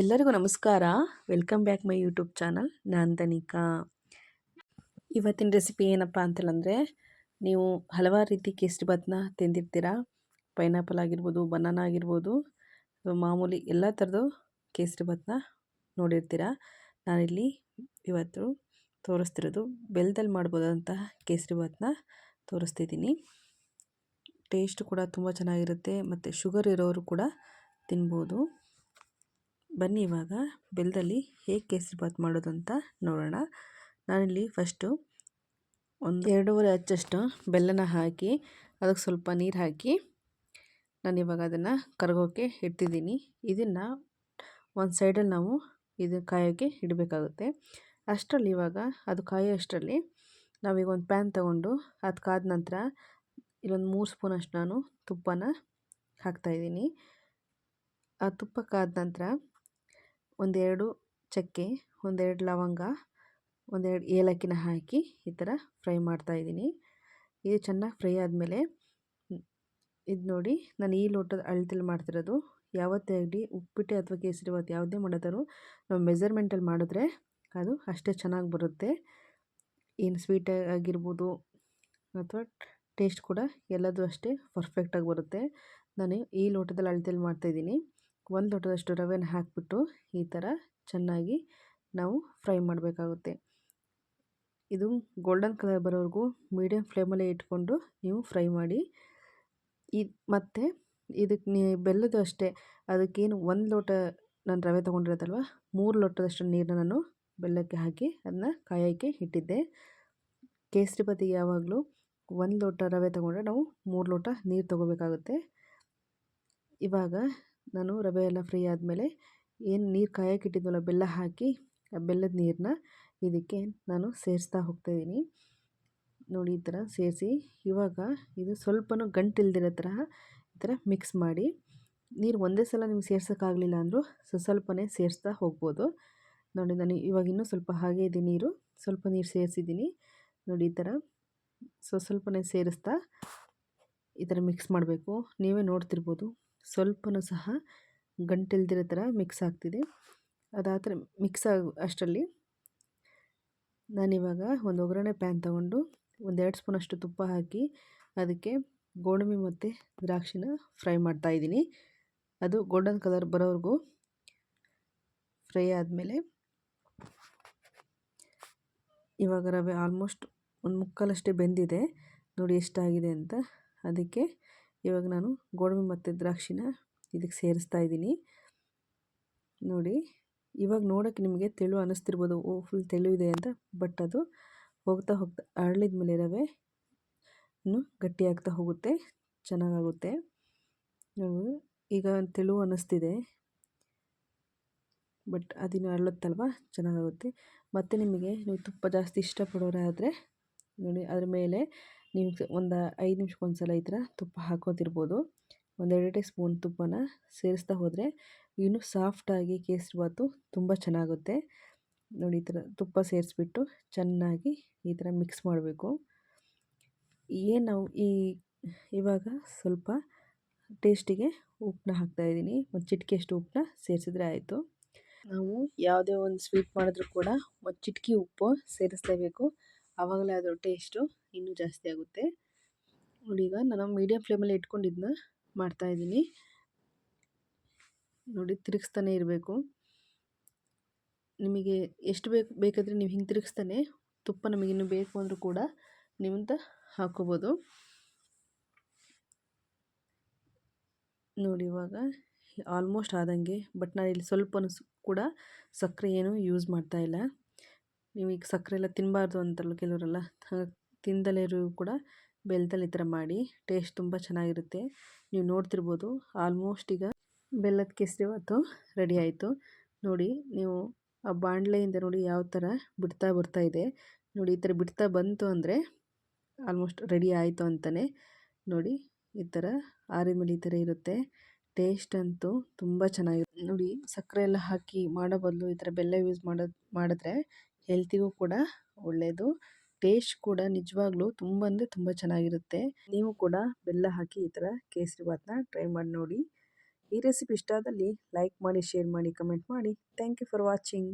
ಎಲ್ಲರಿಗೂ ನಮಸ್ಕಾರ. Welcome back my YouTube channel ನಾನು ತನಿಕಾ ಇವತ್ತಿನ ರೆಸಿಪಿ ಏನಪ್ಪ ಅಂತೇಳಂದರೆ, ನೀವು ಹಲವಾರು ರೀತಿ ಕೇಸರಿ ಭಾತ್ನ ತಿಂದಿರ್ತೀರಾ. ಪೈನಾಪಲ್ ಆಗಿರ್ಬೋದು ಬನಾನ ಆಗಿರ್ಬೋದು ಮಾಮೂಲಿ ಎಲ್ಲ ಥರದ್ದು ಕೇಸರಿ ಭಾತ್ನ ನೋಡಿರ್ತೀರ. ನಾನಿಲ್ಲಿ ಇವತ್ತು ತೋರಿಸ್ತಿರೋದು ಬೆಲ್ದಲ್ಲಿ ಮಾಡ್ಬೋದಂತಹ ಕೇಸರಿ ಭಾತ್ನ ತೋರಿಸ್ತಿದ್ದೀನಿ. ಟೇಸ್ಟ್ ಕೂಡ ತುಂಬ ಚೆನ್ನಾಗಿರುತ್ತೆ, ಮತ್ತು ಶುಗರ್ ಇರೋರು ಕೂಡ ತಿನ್ಬೋದು. ಬನ್ನಿ ಇವಾಗ. ಬೆಲ್ಲದಲ್ಲಿ ಹೇಗೆ ಮಾಡೋದು ಅಂತ ನೋಡೋಣ. ನಾನಿಲ್ಲಿ ಫಸ್ಟು ಒಂದು ಎರಡೂವರೆ ಹಚ್ಚಷ್ಟು ಬೆಲ್ಲನ ಹಾಕಿ, ಅದಕ್ಕೆ ಸ್ವಲ್ಪ ನೀರು ಹಾಕಿ ನಾನು ಇವಾಗ ಅದನ್ನು ಕರಗೋಕ್ಕೆ ಇಡ್ತಿದ್ದೀನಿ. ಇದನ್ನು ಒಂದು ಸೈಡಲ್ಲಿ ನಾವು ಇದು ಕಾಯೋಕ್ಕೆ ಇಡಬೇಕಾಗುತ್ತೆ. ಅಷ್ಟರಲ್ಲಿ ಇವಾಗ, ಅದು ಕಾಯೋ ಅಷ್ಟರಲ್ಲಿ ನಾವೀಗ ಒಂದು ಪ್ಯಾನ್ ತೊಗೊಂಡು ಅದು ಕಾದ ನಂತರ ಇಲ್ಲೊಂದು ಮೂರು ಸ್ಪೂನಷ್ಟು ನಾನು ತುಪ್ಪನ ಹಾಕ್ತಾಯಿದ್ದೀನಿ ಆ ತುಪ್ಪ ಕಾದ ನಂತರ ಒಂದೆರಡು ಚಕ್ಕೆ, ಒಂದೆರಡು ಲವಂಗ, ಒಂದೆರಡು ಏಲಕ್ಕಿನ ಹಾಕಿ ಈ ಥರ ಫ್ರೈ ಮಾಡ್ತಾಯಿದ್ದೀನಿ ಇದು ಚೆನ್ನಾಗಿ ಫ್ರೈ ಆದಮೇಲೆ ಇದು ನೋಡಿ, ನಾನು ಈ ಲೋಟದ ಅಳತೆಲಿ ಮಾಡ್ತಿರೋದು. ಯಾವತ್ತೇ ಆಗಲಿ ಉಪ್ಪಿಟ್ಟೆ ಅಥವಾ ಕೇಸರಿ ಭಾತ್ ಯಾವುದೇ ಮಾಡೋದರೂ ನಾವು ಮೆಸರ್ಮೆಂಟಲ್ಲಿ ಮಾಡಿದ್ರೆ ಅದು ಅಷ್ಟೇ ಚೆನ್ನಾಗಿ ಬರುತ್ತೆ. ಏನು ಸ್ವೀಟ್ ಆಗಿರ್ಬೋದು ಅಥವಾ ಟೇಸ್ಟ್ ಕೂಡ ಎಲ್ಲದೂ ಅಷ್ಟೇ ಪರ್ಫೆಕ್ಟಾಗಿ ಬರುತ್ತೆ. ನಾನು ಈ ಲೋಟದಲ್ಲಿ ಅಳತೆಲಿ ಮಾಡ್ತಾಯಿದ್ದೀನಿ ಒಂದು ಲೋಟದಷ್ಟು ರವೆನ ಹಾಕಿಬಿಟ್ಟು ಈ ಥರ ಚೆನ್ನಾಗಿ ನಾವು ಫ್ರೈ ಮಾಡಬೇಕಾಗುತ್ತೆ. ಇದು ಗೋಲ್ಡನ್ ಕಲರ್ ಬರೋವರೆಗೂ ಮೀಡಿಯಮ್ ಫ್ಲೇಮಲ್ಲೇ ಇಟ್ಕೊಂಡು ನೀವು ಫ್ರೈ ಮಾಡಿ. ಈ ಮತ್ತು ಇದಕ್ಕೆ ನೀ ಬೆಲ್ಲದ ಅಷ್ಟೇ, ಅದಕ್ಕೇನು ಒಂದು ಲೋಟ ನಾನು ರವೆ ತೊಗೊಂಡಿರೋದಲ್ವ, ಮೂರು ಲೋಟದಷ್ಟು ನೀರನ್ನ ನಾನು ಬೆಲ್ಲಕ್ಕೆ ಹಾಕಿ ಅದನ್ನ ಕಾಯೋಕ್ಕೆ ಇಟ್ಟಿದ್ದೆ. ಕೇಸರಿ ಬತ್ತಿಗೆ ಯಾವಾಗಲೂ ಒಂದು ಲೋಟ ರವೆ ತೊಗೊಂಡ್ರೆ ನಾವು ಮೂರು ಲೋಟ ನೀರು ತೊಗೋಬೇಕಾಗುತ್ತೆ. ಇವಾಗ ನಾನು ರವೆ ಎಲ್ಲ ಫ್ರೀ ಆದಮೇಲೆ ಏನು ನೀರು ಕಾಯಕ್ಕೆ ಇಟ್ಟಿದ್ವಲ್ಲ ಬೆಲ್ಲ ಹಾಕಿ, ಆ ಬೆಲ್ಲದ ನೀರನ್ನ ಇದಕ್ಕೆ ನಾನು ಸೇರಿಸ್ತಾ ಹೋಗ್ತಾಯಿದ್ದೀನಿ ನೋಡಿ ಈ ಥರ ಸೇರಿಸಿ, ಇವಾಗ ಇದು ಸ್ವಲ್ಪನೂ ಗಂಟಿಲ್ದಿರೋ ಥರ ಈ ಥರ ಮಿಕ್ಸ್ ಮಾಡಿ, ನೀರು ಒಂದೇ ಸಲ ನಿಮ್ಗೆ ಸೇರ್ಸೋಕ್ಕಾಗಲಿಲ್ಲ ಅಂದರೂ ಸ್ವಲ್ಪನೇ ಸೇರಿಸ್ತಾ ಹೋಗ್ಬೋದು. ನೋಡಿ ನಾನು ಇವಾಗ ಇನ್ನೂ ಸ್ವಲ್ಪ ಹಾಗೆ ಇದೆ ನೀರು, ಸ್ವಲ್ಪ ನೀರು ಸೇರಿಸಿದ್ದೀನಿ ನೋಡಿ ಈ ಥರ ಸೊ ಸ್ವಲ್ಪನೇ ಸೇರಿಸ್ತಾ ಈ ಥರ ಮಿಕ್ಸ್ ಮಾಡಬೇಕು. ನೀವೇ ನೋಡ್ತಿರ್ಬೋದು. ಸ್ವಲ್ಪನೂ ಸಹ ಗಂಟಿಲ್ದಿರೋ ಥರ ಮಿಕ್ಸ್ ಆಗ್ತಿದೆ. ಅದಾದರೆ ಮಿಕ್ಸ್ ಆಗ ಅಷ್ಟರಲ್ಲಿ ನಾನಿವಾಗ ಒಂದು ಒಗ್ಗರಣೆ ಪ್ಯಾನ್ ತೊಗೊಂಡು ಒಂದೆರಡು ಸ್ಪೂನಷ್ಟು ತುಪ್ಪ ಹಾಕಿ ಅದಕ್ಕೆ ಗೋಡಂಬಿ ಮತ್ತು ದ್ರಾಕ್ಷಿನ ಫ್ರೈ ಮಾಡ್ತಾಯಿದ್ದೀನಿ ಅದು ಗೋಲ್ಡನ್ ಕಲರ್ ಬರೋವರೆಗೂ ಫ್ರೈ ಆದಮೇಲೆ ಇವಾಗ ರವೆ ಆಲ್ಮೋಸ್ಟ್ ಒಂದು ಮುಕ್ಕಾಲಷ್ಟೇ ಬೆಂದಿದೆ. ನೋಡಿ ಎಷ್ಟಾಗಿದೆ ಅಂತ. ಅದಕ್ಕೆ ಇವಾಗ ನಾನು ಗೋಡಂಬಿ ಮತ್ತು ದ್ರಾಕ್ಷಿನ ಇದಕ್ಕೆ ಸೇರಿಸ್ತಾ ಇದ್ದೀನಿ. ನೋಡಿ, ಇವಾಗ ನೋಡೋಕ್ಕೆ ನಿಮಗೆ ತೆಳು ಅನ್ನಿಸ್ತಿರ್ಬೋದು. ಓ ಫುಲ್ ತೆಳು ಇದೆ ಅಂತ ಬಟ್ ಅದು ಹೋಗ್ತಾ ಹೋಗ್ತಾ ಅರಳಿದ ಮೇಲೆ ರವೆ ಇನ್ನು ಗಟ್ಟಿಯಾಗ್ತಾ ಹೋಗುತ್ತೆ, ಚೆನ್ನಾಗಾಗುತ್ತೆ. ಈಗ ತೆಳು ಅನ್ನಿಸ್ತಿದೆ ಬಟ್ ಅದಿನ್ನು ಅರಳುತ್ತಲ್ವ, ಚೆನ್ನಾಗಾಗುತ್ತೆ. ಮತ್ತು ನಿಮಗೆ ನೀವು ತುಪ್ಪ ಜಾಸ್ತಿ ಇಷ್ಟಪಡೋರಾದರೆ, ನೋಡಿ, ಅದ್ರ ಮೇಲೆ ನೀವು ಒಂದು ಐದು ನಿಮಿಷಕ್ಕೊಂದು ಸಲ ಈ ಥರ ತುಪ್ಪ ಹಾಕೋತಿರ್ಬೋದು. ಒಂದೆರಡು ಸ್ಪೂನ್ ತುಪ್ಪನ ಸೇರಿಸ್ತಾ ಹೋದರೆ ಇನ್ನೂ ಸಾಫ್ಟಾಗಿ ಕೇಸರಿ ಬಾತು ತುಂಬ ಚೆನ್ನಾಗುತ್ತೆ. ನೋಡಿ ಈ ಥರ ತುಪ್ಪ ಸೇರಿಸ್ಬಿಟ್ಟು ಚೆನ್ನಾಗಿ ಈ ಥರ ಮಿಕ್ಸ್ ಮಾಡಬೇಕು. ಏನು ನಾವು ಈ ಇವಾಗ ಸ್ವಲ್ಪ ಟೇಸ್ಟಿಗೆ ಉಪ್ಪನ್ನ ಹಾಕ್ತಾಯಿದ್ದೀನಿ ಒಂದು ಚಿಟಿಕೆಯಷ್ಟು ಉಪ್ಪನ್ನ ಸೇರಿಸಿದ್ರೆ ಆಯಿತು. ನಾವು ಯಾವುದೇ ಒಂದು ಸ್ವೀಟ್ ಮಾಡಿದ್ರೂ ಕೂಡ ಒಂದು ಚಿಟಕಿ ಉಪ್ಪು ಸೇರಿಸಲೇಬೇಕು. ಆವಾಗಲೇ ಅದು ಟೇಸ್ಟು ಇನ್ನೂ ಜಾಸ್ತಿ ಆಗುತ್ತೆ. ನೋಡಿ ಈಗ ನಾನು ಮೀಡಿಯಮ್ ಫ್ಲೇಮಲ್ಲಿ ಇಟ್ಕೊಂಡಿದ್ದನ್ನ ಮಾಡ್ತಾಯಿದ್ದೀನಿ ನೋಡಿ ತಿರುಗಿಸ್ತಾನೆ ಇರಬೇಕು. ನಿಮಗೆ ಎಷ್ಟು ಬೇಕು, ಬೇಕಾದರೆ ನೀವು ಹಿಂಗೆ ತಿರುಗಿಸ್ತಾನೆ ತುಪ್ಪ ನಮಗಿನ್ನೂ ಬೇಕು ಅಂದರೂ ಕೂಡ ನಿಮ್ಮಂತ ಹಾಕೋಬೋದು. ನೋಡಿ ಇವಾಗ ಆಲ್ಮೋಸ್ಟ್ ಆದಂಗೆ ಬಟ್ ನಾನು ಇಲ್ಲಿ ಸ್ವಲ್ಪ ಕೂಡ ಸಕ್ಕರೆ ಏನು ಯೂಸ್ ಮಾಡ್ತಾ ಇಲ್ಲ. ನೀವು ಈಗ ಸಕ್ಕರೆ ಎಲ್ಲ ತಿನ್ನಬಾರ್ದು ಅಂತಲ್ಲ ಕೆಲವರೆಲ್ಲ. ತಿಂದಲೇ ಕೂಡ ಬೆಲ್ಲದಲ್ಲಿ ಈ ಥರ ಮಾಡಿ ಟೇಸ್ಟ್ ತುಂಬ ಚೆನ್ನಾಗಿರುತ್ತೆ. ನೀವು ನೋಡ್ತಿರ್ಬೋದು ಆಲ್ಮೋಸ್ಟ್ ಈಗ ಬೆಲ್ಲದ ಕೇಸರಿ ಭಾತು ರೆಡಿ ಆಯಿತು. ನೋಡಿ ನೀವು ಆ ಬಾಣಲೆಯಿಂದ ನೋಡಿ ಯಾವ ಥರ ಬಿಡ್ತಾ ಬರ್ತಾ ಇದೆ. ನೋಡಿ ಈ ಥರ ಬಿಡ್ತಾ ಬಂತು ಅಂದರೆ ಆಲ್ಮೋಸ್ಟ್ ರೆಡಿ ಆಯಿತು ಅಂತಲೇ ನೋಡಿ ಈ ಥರ ಆರಿದ ಮೇಲೆ ಈ ಥರ ಇರುತ್ತೆ. ಟೇಸ್ಟ್ ಅಂತೂ ತುಂಬ ಚೆನ್ನಾಗಿರುತ್ತೆ. ನೋಡಿ ಸಕ್ಕರೆ ಎಲ್ಲ ಹಾಕಿ ಮಾಡೋ ಬದಲು ಈ ಥರ ಬೆಲ್ಲ ಯೂಸ್ ಮಾಡೋದು ಮಾಡಿದ್ರೆ ಹೆಲ್ತಿಗೂ ಕೂಡ ಒಳ್ಳೆಯದು ಟೇಸ್ಟ್ ಕೂಡ ನಿಜವಾಗ್ಲೂ ತುಂಬ ಅಂದರೆ ತುಂಬ ಚೆನ್ನಾಗಿರುತ್ತೆ. ನೀವು ಕೂಡ ಬೆಲ್ಲ ಹಾಕಿ ಈ ಥರ ಕೇಸರಿ ಭಾತ್ನ ಟ್ರೈ ಮಾಡಿ ನೋಡಿ. ಈ ರೆಸಿಪಿ ಇಷ್ಟ ಆದಲ್ಲಿ ಲೈಕ್ ಮಾಡಿ ಶೇರ್ ಮಾಡಿ ಕಮೆಂಟ್ ಮಾಡಿ. Thank you for watching